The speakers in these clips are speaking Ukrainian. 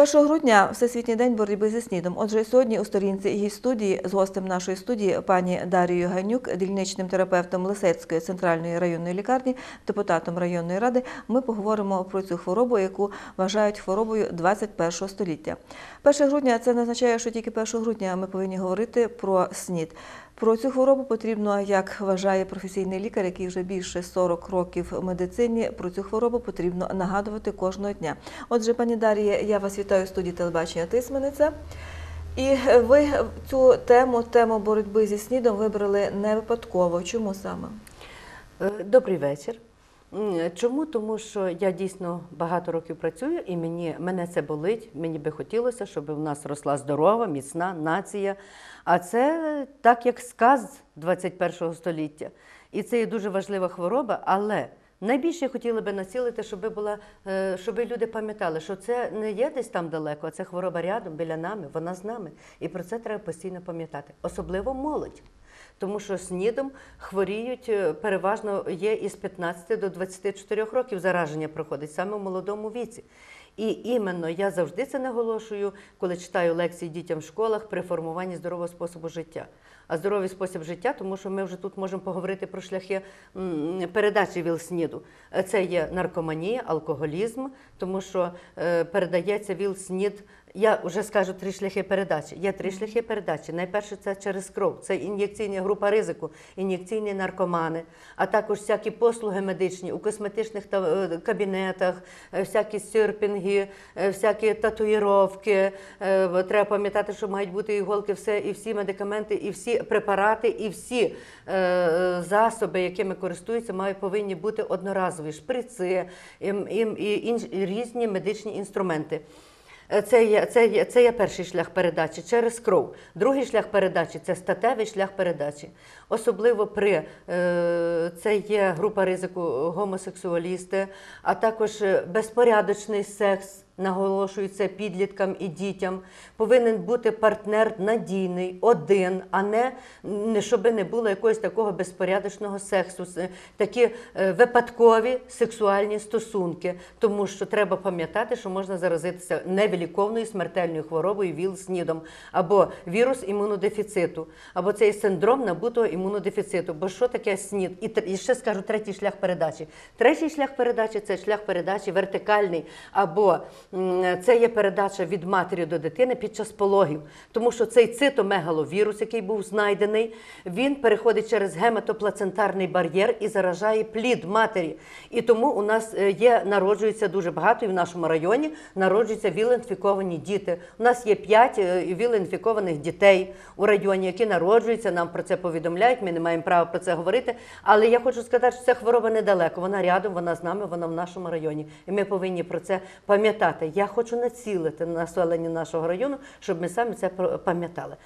1 грудня Всесвітній день боротьби зі СНІДом. Отже, сьогодні у сторінці її студії з гостем нашої студії пані Дарією Ганюк, дільничним терапевтом Лисецької центральної районної лікарні, депутатом районної ради, ми поговоримо про цю хворобу, яку вважають хворобою 21 століття. 1 грудня це не означає, що тільки 1 грудня ми повинні говорити про СНІД. Про цю хворобу потрібно, як вважає професійний лікар, який вже більше 40 років в медицині. Про цю хворобу потрібно нагадувати кожного дня. Отже, пані Дар'є, я вас вітаю в студії телебачення Тисмениця. І ви цю тему, тему боротьби зі снідом, вибрали не випадково. Чому саме? Е, Добрий вечір. Чому? Тому що я дійсно багато років працюю і мені, мене це болить. Мені би хотілося, щоб в нас росла здорова, міцна нація. А це так, як сказ 21 століття. І це є дуже важлива хвороба, але найбільше я хотіла би націлити, щоб була, е, щоб люди пам'ятали, що це не є десь там далеко, а це хвороба рядом, біля нами, вона з нами. І про це треба постійно пам'ятати, особливо молодь. Тому що СНІДом хворіють е, переважно є із 15 до 24 років зараження проходить саме в молодому віці. І іменно я завжди це наголошую, коли читаю лекції дітям в школах при формуванні здорового способу життя. А здоровий спосіб життя, тому що ми вже тут можемо поговорити про шляхи передачі ВІЛ-СНІДу. Це є наркоманія, алкоголізм, тому що е, передається ВІЛ-СНІД я вже скажу три шляхи передачі. Є три шляхи передачі. Найперше це через кров. Це ін'єкційна група ризику, ін'єкційні наркомани, а також всякі послуги медичні у косметичних е, кабінетах, е, всякі сюрпінги, е, всякі татуїровки. Треба пам'ятати, що мають бути іголки, все, і всі медикаменти, і всі препарати, і всі засоби, якими користуються, мають повинні бути одноразові шприци і, і, і, інш- і різні медичні інструменти. Е, Це є, це, є, це є перший шлях передачі через кров. Другий шлях передачі це статевий шлях передачі. Особливо при е, це є група ризику гомосексуалісти, а також е, безпорядочний секс. Наголошується підліткам і дітям. Повинен бути партнер надійний, один, а не, щоб не було якогось такого безпорядочного сексу, такі е, випадкові сексуальні стосунки. Тому що треба пам'ятати, що можна заразитися невиліковною смертельною хворобою ВІЛ-СНІДом, або вірус імунодефіциту, або цей синдром набутого імунодефіциту. Бо що таке СНІД? І, і ще скажу третій шлях передачі. Третій шлях передачі це шлях передачі вертикальний, або це є передача від матері до дитини під час пологів. Тому що цей цитомегаловірус, який був знайдений, він переходить через гематоплацентарний бар'єр і заражає плід матері. І тому у нас е, є, народжується дуже багато, і в нашому районі народжуються віл-інфіковані діти. У нас є 5 віл-інфікованих дітей у районі, які народжуються, нам про це повідомляють, ми не маємо права про це говорити. Але я хочу сказати, що ця хвороба недалеко, вона рядом, вона з нами, вона в нашому районі. І ми повинні про це пам'ятати. Я хочу націлити населення нашого району, щоб ми самі це пам'ятали.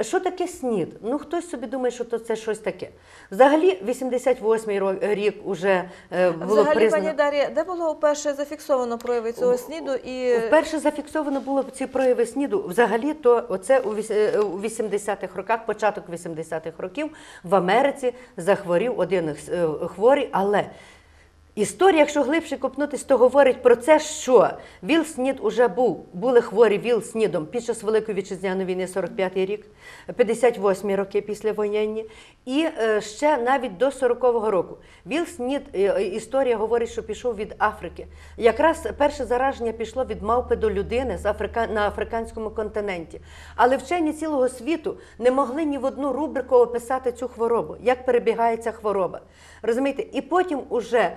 Що таке СНІД? Ну хтось собі думає, що то це щось таке. Взагалі, 88-й рік уже е, було Взагалі, признано. пані Дар'я, де було вперше зафіксовано прояви цього СНІДу і Вперше зафіксовано було ці прояви СНІДу. Взагалі, то оце у віс- е, у 80-х роках, початок 80-х років в Америці захворів один е, хворий, але. Історія, якщо глибше копнутись, то говорить про це, що ВІЛ СНІД уже був. Були хворі ВІЛ СНІДом під час Великої вітчизняної війни, 45-й рік, 58 роки післявоєнні, і е, ще навіть до 40-го року. ВІЛ СНІД, е, е, історія говорить, що пішов від Африки. Якраз перше зараження пішло від мавпи до людини з Африка... на африканському континенті. Але вчені цілого світу не могли ні в одну рубрику описати цю хворобу, як перебігає ця хвороба. Розумієте? І потім уже е,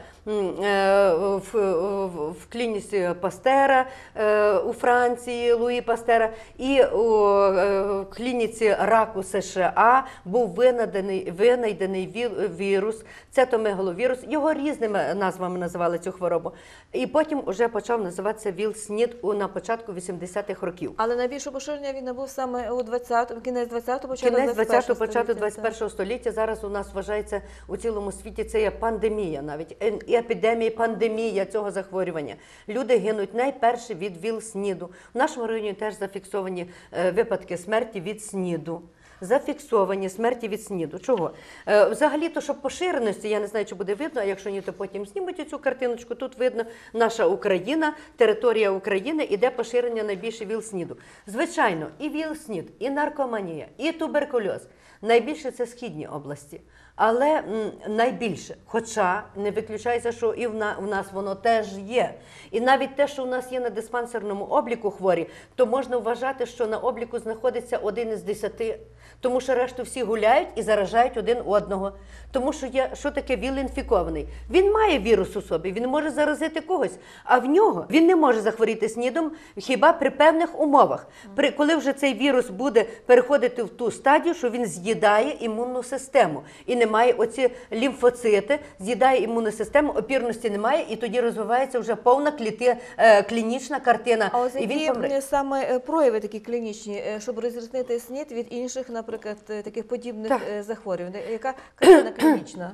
в, в, в клініці Пастера е, у Франції Луї Пастера і у е, клініці раку США був винайдений, винайдений вірус, цетомегаловірус. Його різними назвами називали цю хворобу. І потім вже почав називатися ВІЛ-СНІД на початку 80-х років. але найбільше поширення він набув саме у 20 в кінець 20-го, початок Кінець 21-го 20-го, початок 21-го століття. Зараз у нас вважається у цілому світі це є пандемія, навіть Ен- епідемія, пандемія цього захворювання. Люди гинуть найперше від ВІЛ-СНІДу. В нашому районі теж зафіксовані е, випадки смерті від СНІДу. зафіксовані смерті від СНІДу. Чого? Е, взагалі, то що поширеності, я не знаю, чи буде видно, а якщо ні, то потім знімуть цю картиночку. Тут видно наша Україна, територія України, і де поширення найбільше ВІЛ СНІДу. Звичайно, і ВІЛ СНІД, і наркоманія, і туберкульоз. Найбільше це східні області. Але найбільше, хоча не виключається, що і в, на, в нас воно теж є. І навіть те, що у нас є на диспансерному обліку хворі, то можна вважати, що на обліку знаходиться один із десяти, тому що решту всі гуляють і заражають один одного. Тому що є, що таке ВІЛ-інфікований? Він має вірус у собі, він може заразити когось, а в нього він не може захворіти снідом хіба при певних умовах. При, коли вже цей вірус буде переходити в ту стадію, що він з'їдає імунну систему. І немає оці лімфоцити, з'їдає імунну систему, опірності немає, і тоді розвивається вже повна кліти, е, клінічна картина. А ось і він які помре. саме е, прояви такі клінічні, е, щоб розрізнити СНІД від інших, наприклад, е, таких подібних Так. е, захворювань? Яка картина клінічна?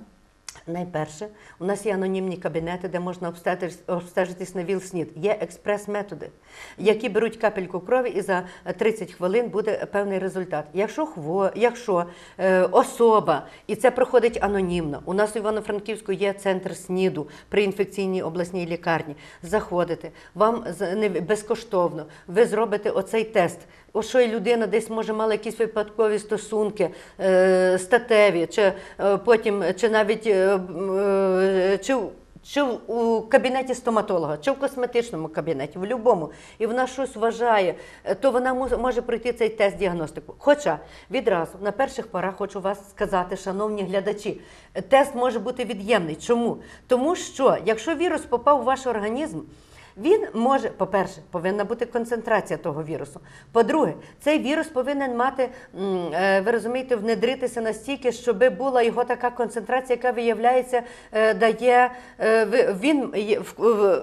Найперше, у нас є анонімні кабінети, де можна обстежитись, на ВІЛ-СНІД. Є експрес-методи, які беруть капельку крові, і за 30 хвилин буде певний результат. Якщо хво, якщо е, особа, і це проходить анонімно, у нас у Івано-Франківську є центр СНІДу при інфекційній обласній лікарні. Заходите, вам не безкоштовно, ви зробите оцей тест. О, що і людина десь може мала якісь випадкові стосунки, е, статеві, чи е, потім, чи навіть е, е, чи, чи у кабінеті стоматолога, чи в косметичному кабінеті, в будь-якому, і вона щось вважає, то вона може пройти цей тест діагностику. Хоча відразу на перших порах хочу вас сказати, шановні глядачі, тест може бути від'ємний. Чому? Тому що якщо вірус попав у ваш організм, він може, по-перше, повинна бути концентрація того вірусу. По-друге, цей вірус повинен мати, е, ви розумієте, внедритися настільки, щоб була його така концентрація, яка виявляється, е, дає е, він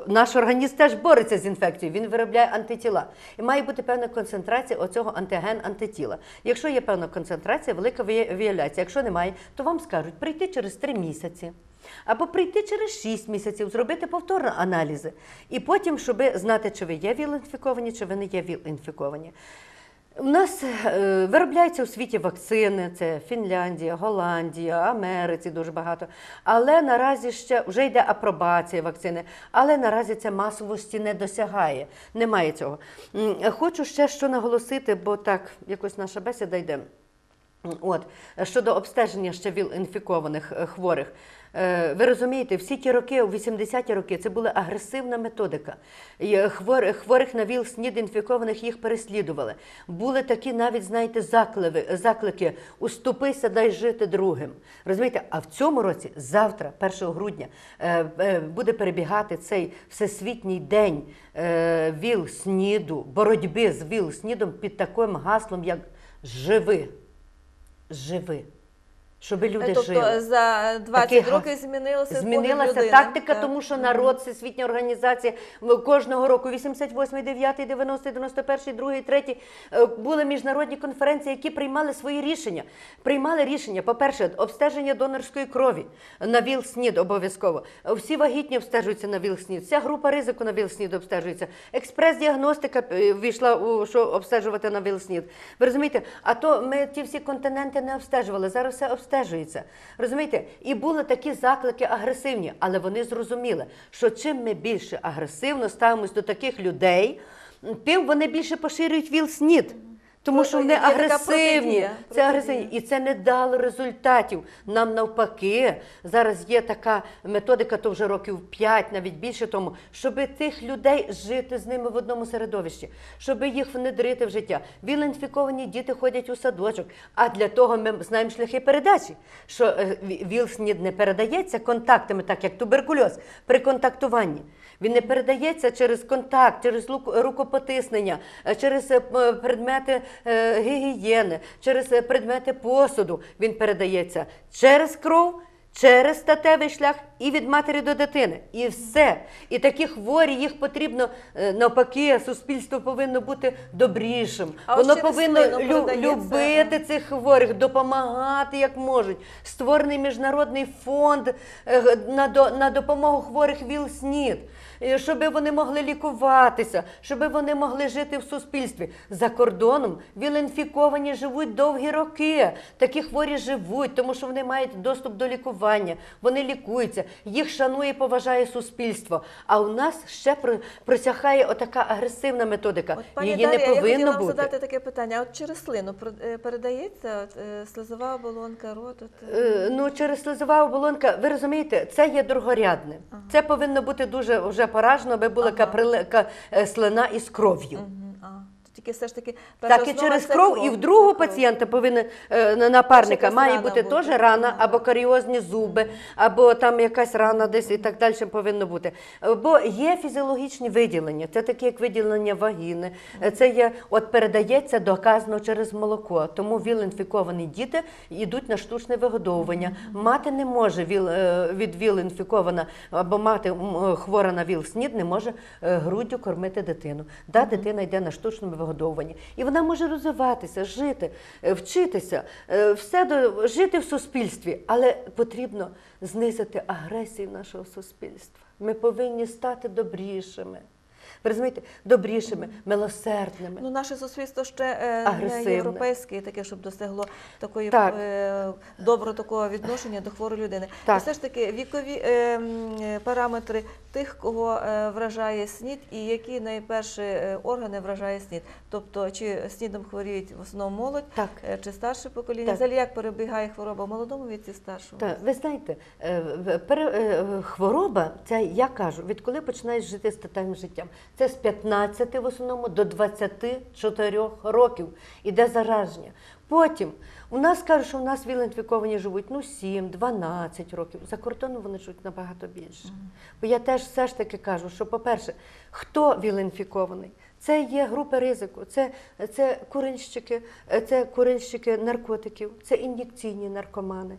наш організм теж бореться з інфекцією, він виробляє антитіла. І має бути певна концентрація оцього антиген антитіла. Якщо є певна концентрація, велика виявляється. Якщо немає, то вам скажуть прийти через три місяці. Або прийти через 6 місяців, зробити повторно аналізи. І потім, щоб знати, чи ви є ВІЛ-інфіковані, чи ви не є ВІЛ-інфіковані. У нас е, виробляються у світі вакцини, це Фінляндія, Голландія, Америці дуже багато. Але наразі ще вже йде апробація вакцини, але наразі це масовості не досягає. Немає цього. Хочу ще що наголосити, бо так якось наша бесіда йде. От щодо обстеження ще ВІЛ-інфікованих е, хворих. Е, Ви розумієте, всі ті роки, у 80-ті роки, це була агресивна методика. Е, Хворих на ВІЛ СНІД інфікованих їх переслідували. Були такі навіть, знаєте, закливи, заклики «Уступися, дай жити другим. Розумієте, а в цьому році, завтра, 1 грудня, буде перебігати цей всесвітній день е, ВІЛ СНІДу, боротьби з ВІЛ СНІДом під таким гаслом, як «Живи». Живи. Щоб люди тобто жили. за 20 Такий років змінилося Змінилася людини. тактика, Так. тому що народ, всесвітня організація кожного року, 88, 9, 90, 91, 2, 3, е, були міжнародні конференції, які приймали свої рішення. Приймали рішення, по-перше, обстеження донорської крові на ВІЛ-СНІД обов'язково. Всі вагітні обстежуються на ВІЛ-СНІД, вся група ризику на ВІЛ-СНІД обстежується. Експрес-діагностика е, війшла у що обстежувати на ВІЛ-СНІД. Ви розумієте? А то ми ті всі континенти не обстежували, зараз все обстежується. Розумієте? І були такі заклики агресивні, але вони зрозуміли, що чим ми більше агресивно ставимось до таких людей, тим вони більше поширюють ВІЛ-СНІД. Тому що вони агресивні. Це агресивні. І це не дало результатів. Нам навпаки, зараз є така методика, то вже років 5, навіть більше тому, щоб тих людей жити з ними в одному середовищі, щоб їх внедрити в життя. Віл-інфіковані діти ходять у садочок. А для того ми знаємо шляхи передачі, що е, ВІЛ-СНІД не передається контактами, так як туберкульоз при контактуванні. Він не передається через контакт, через рукопотиснення, е, через е, предмети е, гігієни, через предмети посуду. Він передається через кров. Через статевий шлях і від матері до дитини. І все. І такі хворі, їх потрібно е, навпаки, суспільство повинно бути добрішим. А Воно повинно лю- любити цих хворих, допомагати як можуть. Створений міжнародний фонд е, на, на допомогу хворих ВІЛ-СНІД. е, щоб вони могли лікуватися, щоб вони могли жити в суспільстві. За кордоном віл-інфіковані живуть довгі роки. Такі хворі живуть, тому що вони мають доступ до лікування, вони лікуються, їх шанує і поважає суспільство. А у нас ще про- просяхає отака агресивна методика. От, пані Її Дар'я, не я хотіла повинно вам бути. задати таке питання. От через слину е, передається от, е, слизова оболонка роту? та- Е, Ну, через слизова оболонка, ви розумієте, це є другорядне. Це повинно бути дуже вже поражено, аби була Ага. каприлика е, слина із кров'ю. Мгм, а, то тільки все ж таки Так і через це кров, і в другого кров. пацієнта повинен е, на- напарника має бути теж рана, або каріозні зуби, або там якась рана десь і так далі повинно бути. Бо є фізіологічні виділення, це такі як виділення вагіни, е, це є от передається доказано через молоко. Тому віл-інфіковані діти йдуть на штучне вигодовування. Мати не може віл, е, від віл-інфікована або мати хвора на ВІЛ-СНІД не може груддю кормити дитину. Да, дитина йде на штучному вигодовуванні. І вона може розвиватися, жити, е, вчитися, е, все до, жити в суспільстві, але потрібно знизити агресію нашого суспільства. Ми повинні стати добрішими. Ви розумієте, добрішими, милосердними. Ну, наше суспільство ще е, не європейське, таке, щоб досягло такої Так. е, доброго такого відношення до хворої людини. Так. І все ж таки вікові е, е, параметри тих, кого е, вражає СНІД, і які найперші е, органи вражає СНІД. Тобто, чи СНІДом хворіють в основному молодь, Так. е, чи старше покоління? Так. Взагалі, як перебігає хвороба в молодому віці, старшому? Так, ви знаєте, хвороба, це я кажу, відколи починаєш жити статевим життям. Це з 15 в основному до 24 років іде зараження. Потім у нас кажуть, що у нас віл-інфіковані живуть ну 7-12 років. За кордоном вони живуть набагато більше. Бо я теж все ж таки кажу, що, по-перше, хто віл-інфікований? Це є групи ризику, це, це курильщики, це курильщики наркотиків, це ін'єкційні наркомани,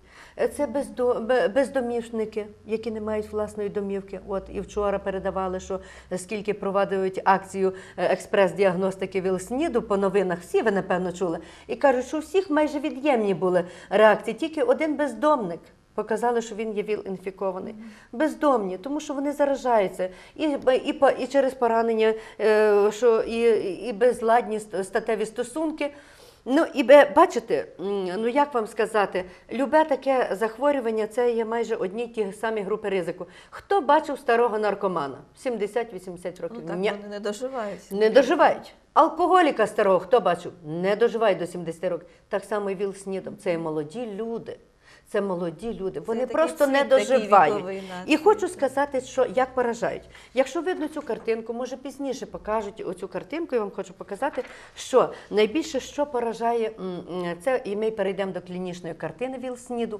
це бездо, бе- бездомівники, які не мають власної домівки. От і вчора передавали, що скільки проводять акцію е, експрес-діагностики ВІЛ-СНІДу по новинах, всі ви напевно чули, і кажуть, що у всіх майже від'ємні були реакції, тільки один бездомник. Показали, що він є ВІЛ-інфікований. Бездомні, тому що вони заражаються і, і, і через поранення, е, що і, і безладні статеві стосунки. Ну і бачите, ну як вам сказати, любе таке захворювання це є майже одні ті самі групи ризику. Хто бачив старого наркомана? 70-80 років. Ну так, Ні. вони не доживають. Не доживають. Алкоголіка старого, хто бачив? Не доживають до 70 років. Так само і ВІЛ-СНІДом. Це і молоді люди. Це молоді люди. Вони це просто не доживають. І хочу сказати, що як поражають. Якщо видно цю картинку, може пізніше покажуть оцю картинку, я вам хочу показати, що найбільше що поражає, це і ми перейдемо до клінічної картини ВІЛ-СНІДу,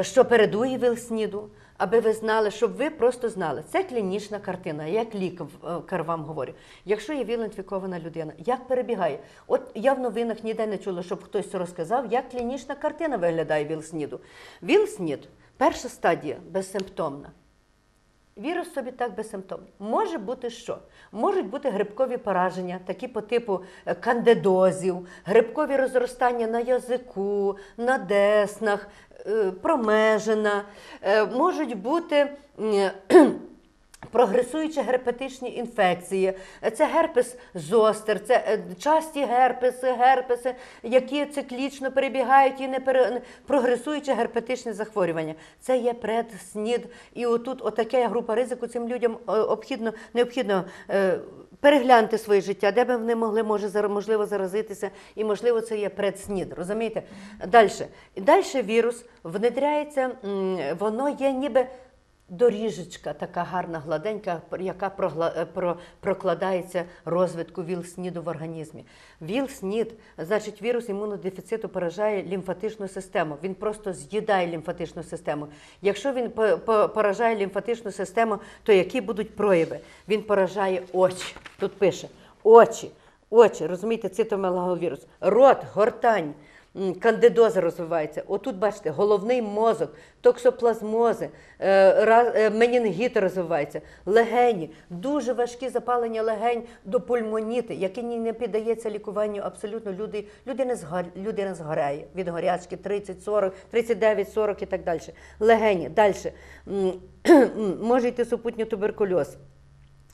що передує ВІЛ-СНІДу, аби ви знали, щоб ви просто знали. Це клінічна картина, як лікар вам говорю. Якщо є ВІЛ-інфікована людина, як перебігає? От я в новинах ніде не чула, щоб хтось розказав, як клінічна картина виглядає ВІЛ-СНІДу. ВІЛ-СНІД – перша стадія безсимптомна. Вірус собі так безсимптомний. Може бути що? Можуть бути грибкові пораження, такі по типу е, кандидозів, грибкові розростання на язику, на деснах, е, промежина. Е, Можуть бути. Прогресуючі герпетичні інфекції, це герпес зостер, це е, часті герпеси, герпеси, які циклічно перебігають і не пере... прогресуючі герпетичні захворювання. Це є предснід. І отут отака група ризику цим людям е, обхідно, необхідно е, переглянути своє життя, де би вони могли може, можливо заразитися, і можливо це є предснід. Розумієте? Далі. Далі вірус внедряється, воно є ніби. Доріжечка така гарна, гладенька, яка е, прокладається розвитку ВІЛ-СНІДу в організмі. ВІЛ-СНІД, значить, вірус імунодефіциту поражає лімфатичну систему. Він просто з'їдає лімфатичну систему. Якщо він по- по- поражає лімфатичну систему, то які будуть прояви? Він поражає очі. Тут пише очі, очі, розумієте, цитомегаlovірус, рот, гортань. Кандидоза розвивається. Отут, бачите, головний мозок, токсоплазмози, е, е, менінгіт розвивається, легені, дуже важкі запалення легень до пульмоніти, які не піддається лікуванню абсолютно. Люди, людина, згор, людина згоряє від горячки 30, 40, 39, 40 і так далі. Легені, далі. Може йти супутній туберкульоз.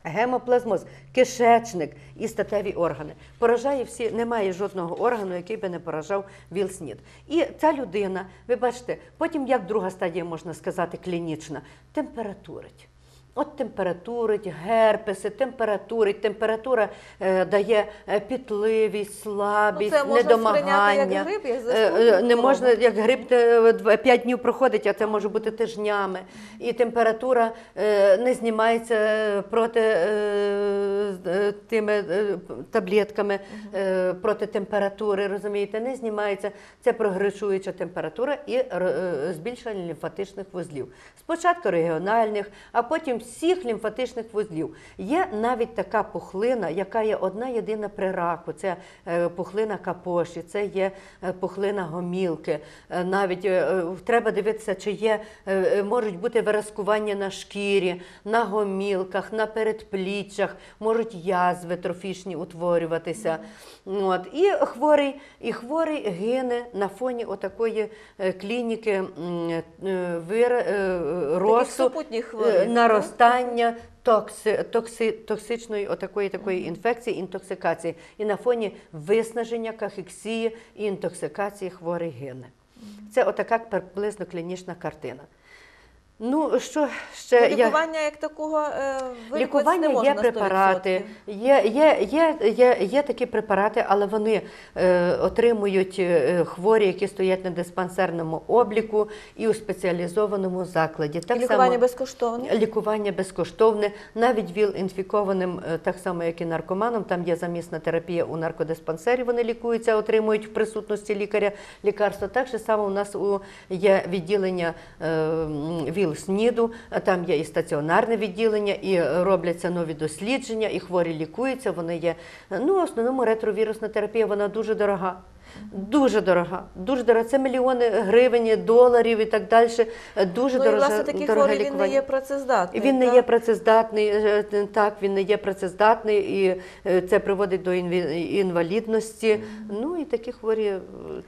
Гемоплазмоз, кишечник і статеві органи. Поражає всі, немає жодного органу, який би не поражав ВІЛ-СНІД. І ця людина, ви бачите, потім як друга стадія можна сказати клінічна, температурить. От температурить, герпеси, температурить, температура е, дає е, пітливість, слабість, Ну, це можна недомагання. як грип, як Е, е, Не можна як грип 5 днів проходить, а це може бути тижнями. І температура е, не знімається проти е, тими таблетками е, проти температури, розумієте, не знімається. Це прогресуюча температура і е, збільшення лімфатичних вузлів. Спочатку регіональних, а потім всіх лімфатичних вузлів. Є навіть така пухлина, яка є одна єдина при раку. Це е, пухлина капоші, це є е, пухлина гомілки. Е, Навіть треба дивитися, чи є, можуть бути виразкування на шкірі, на гомілках, на передпліччях, можуть язви трофічні утворюватися. От. І хворий, і хворий гине на фоні отакої клініки е, росту, наростання токси, токси, токсичної отакої такої інфекції, інтоксикації. І на фоні виснаження, кахексії і інтоксикації хворий гине. Це отака приблизно клінічна картина. Ну, що ще Ну, я... Лікування як такого е, Лікування не можна є препарати, 100%. є, є, є, є, є такі препарати, але вони е, отримують е, хворі, які стоять на диспансерному обліку і у спеціалізованому закладі. Так І лікування само, безкоштовне. Лікування безкоштовне, навіть ВІЛ-інфікованим, е, так само як і наркоманам. Там є замісна терапія у наркодиспансері. Вони лікуються, отримують в присутності лікаря лікарства. Так же само у нас у є відділення е, м, ВІЛ-СНІДу, там є і стаціонарне відділення, і робляться нові дослідження, і хворі лікуються. Вони є. Ну, в основному ретровірусна терапія, вона дуже дорога. Дуже дорога, дуже дорога. Це мільйони гривень, доларів і так далі. Дуже Ну і дорога, власне такий дороге хворий він не є працездатний. Він не так? є працездатний, е, так, він не є працездатний, і е, це приводить до інвалідності. Ну і такі хворі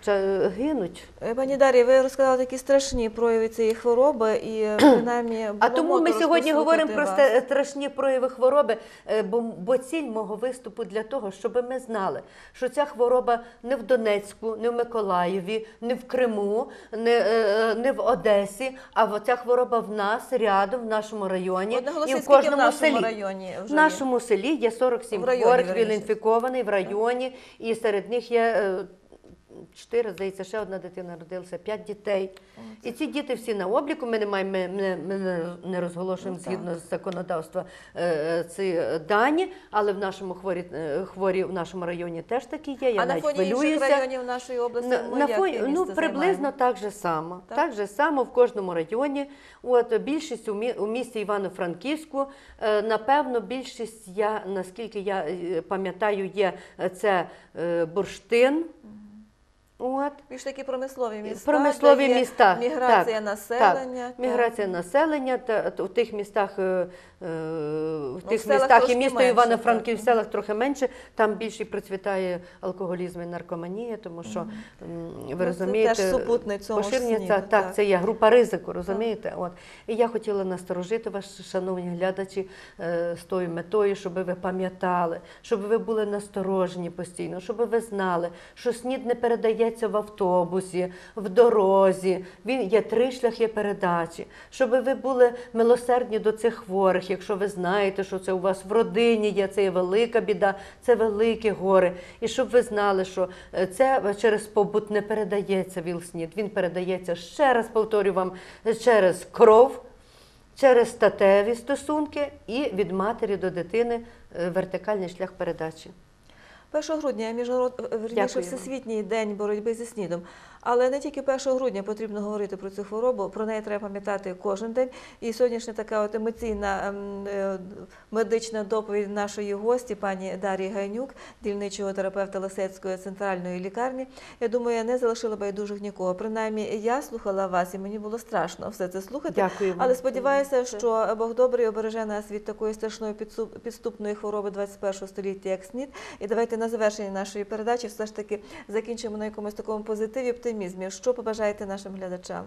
е, гинуть. Е, Пані Дар'я, ви розказали такі страшні прояви цієї хвороби, і е, принаймні А тому ми сьогодні говоримо про вас. страшні прояви хвороби, е, бо, бо ціль мого виступу для того, щоб ми знали, що ця хвороба не в Донецьку, не в Миколаєві, не в Криму, не, е, не в Одесі, а ця хвороба в нас рядом, в нашому районі От наголосіть, і в кожному в нашому селі. районі вже В нашому селі є 47 В хворих, вірніше. віл-інфікований в районі, і серед них є е, чотири, здається, ще одна дитина родилася, п'ять дітей. І ці діти всі на обліку. Ми не маємо, ми, ми, не- розголошуємо Ну, згідно з законодавства е, ці дані, але в нашому хворі, е, хворі в нашому районі теж такі є. Я а на навіть фоні інших районів нашої області На, на фоні, ну, приблизно так же само. Так? Так? же само в кожному районі. От більшість у, мі, у місті Івано-Франківську, е, напевно, більшість я, наскільки я пам'ятаю, є це бурштин. От. Більш такі промислові міста, Промислові де є міста. міграція так, населення. Так, міграція населення та, та в тих містах, е, е, в тих в містах і місто Івано-Франків, в селах трохи менше, там більше процвітає алкоголізм і наркоманія, тому що м, ви це розумієте, теж супутник цього ж поширення СНІДу, це, так. так, це є група ризику, розумієте? От. І я хотіла насторожити вас, шановні глядачі, е, з тою метою, щоб ви пам'ятали, щоб ви були насторожені постійно, щоб ви знали, що снід не передається в автобусі, в дорозі. Він є три шляхи передачі, щоб ви були милосердні до цих хворих, якщо ви знаєте, що це у вас в родині є, це є велика біда, це велике горе. І щоб ви знали, що е, це через побут не передається ВІЛ-СНІД, він передається ще раз повторю вам через кров. Через статеві стосунки і від матері до дитини е, вертикальний шлях передачі. 1 грудня міжнарод... верніше, Всесвітній день боротьби зі СНІДом. Але не тільки 1 грудня потрібно говорити про цю хворобу, про неї треба пам'ятати кожен день. І сьогоднішня така от емоційна ем, е, медична доповідь нашої гості, пані Дар'ї Гайнюк, дільничого терапевта Лисецької центральної лікарні. Я думаю, не залишила байдужих нікого. Принаймні, я слухала вас, і мені було страшно все це слухати. Дякую вам. Але сподіваюся, що Бог добрий обереже нас від такої страшної підступної хвороби 21 століття, як СНІД. І давайте на завершення нашої передачі все ж таки закінчимо на якомусь такому позитиві, оптимізмі. Що побажаєте нашим глядачам?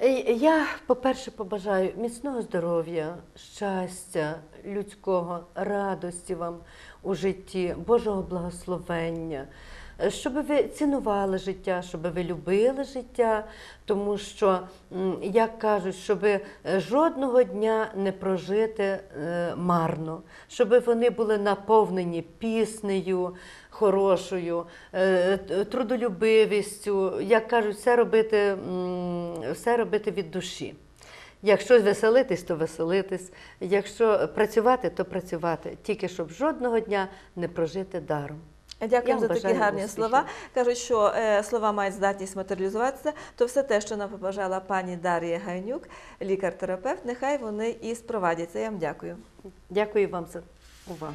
Е, Я, по-перше, побажаю міцного здоров'я, щастя, людського, радості вам у житті, Божого благословення, щоб ви цінували життя, щоб ви любили життя, тому що, як кажуть, щоб жодного дня не прожити е, марно, щоб вони були наповнені піснею хорошою, е, трудолюбивістю, як кажуть, все робити, все робити від душі. Якщо веселитись, то веселитись. Якщо працювати, то працювати. Тільки щоб жодного дня не прожити даром. Дякую за такі гарні успіхів. слова. Кажуть, що е, слова мають здатність матеріалізуватися, то все те, що нам побажала пані Дар'я Гайнюк, лікар-терапевт, нехай вони і спровадяться. Я вам дякую. Дякую вам за увагу.